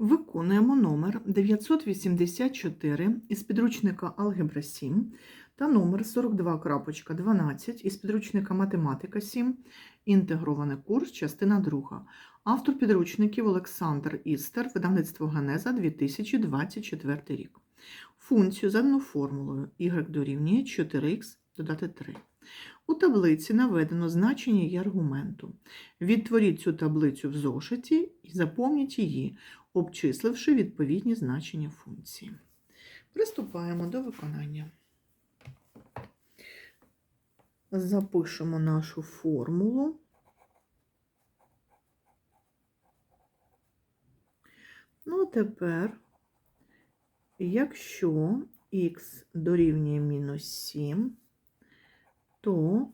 Виконуємо номер 984 із підручника Алгебра 7 та номер 42.12 із підручника Математика 7, інтегрований курс, частина 2. Автор підручників Олександр Істер, видавництво Генеза 2024 рік. Функцію задану формулою y дорівнює 4х додати 3. У таблиці наведено значення її аргументу. Відтворіть цю таблицю в зошиті і заповніть її, обчисливши відповідні значення функції. Приступаємо до виконання. Запишемо нашу формулу. Ну, а тепер, якщо х дорівнює мінус 7, то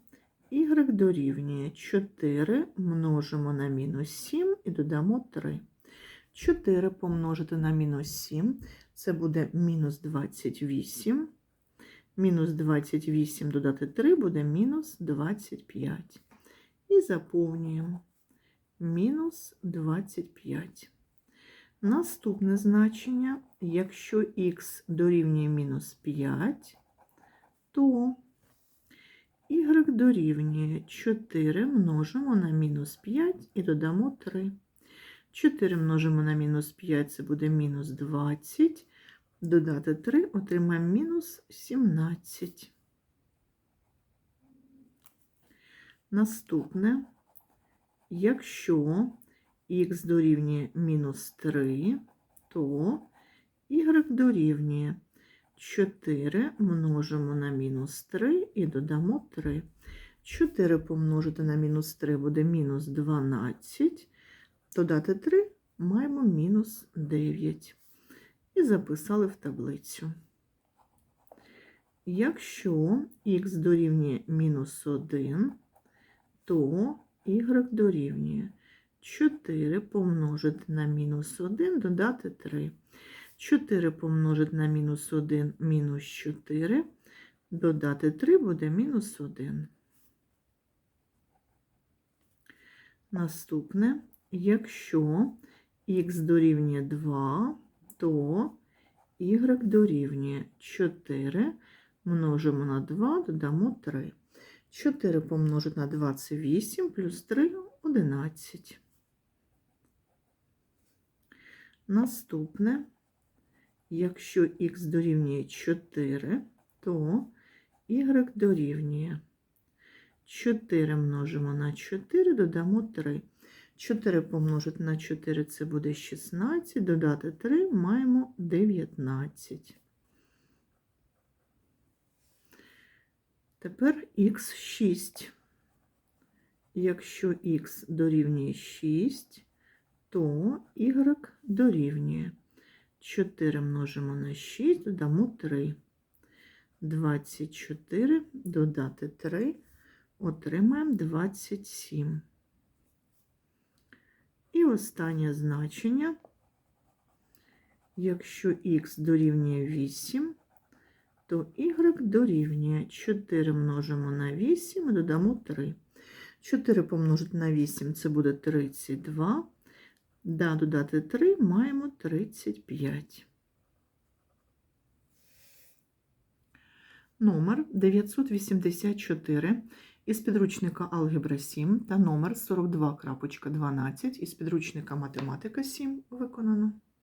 y дорівнює 4 множимо на мінус 7 і додамо 3. 4 помножити на мінус 7 це буде мінус 28. Мінус 28 додати 3 буде мінус 25. І заповнюємо мінус 25. Наступне значення, якщо х дорівнює мінус 5, то y дорівнює 4 множимо на мінус 5 і додамо 3. 4 множимо на мінус 5 це буде мінус 20. Додати 3 отримаємо мінус 17. Наступне, якщо х дорівнює мінус 3, то y дорівнює 4 множимо на мінус 3 і додамо 3. 4 помножити на мінус 3 буде мінус 12. Додати 3 маємо мінус 9. І записали в таблицю. Якщо х дорівнює мінус 1, то y дорівнює 4 помножити на мінус 1, додати 3. 4 помножити на мінус 1 мінус 4, додати 3 буде мінус 1. Наступне, якщо х дорівнює 2, то y дорівнює 4, множимо на 2, додамо 3. 4 помножити на 2 це 8, плюс 3 – 11. Наступне, якщо х дорівнює 4, то y дорівнює 4 множимо на 4, додамо 3. 4 помножити на 4 це буде 16, додати 3 маємо 19. Тепер х6. Якщо х дорівнює 6, то y дорівнює 4 множимо на 6, додамо 3. 24 додати 3, отримаємо 27. І останнє значення, якщо х дорівнює 8, то y дорівнює 4 множимо на 8 і додамо 3. 4 помножити на 8 це буде 32. Да, додати 3 маємо 35. Номер 984 із підручника Алгебра 7 та номер 42.12 із підручника Математика 7 виконано.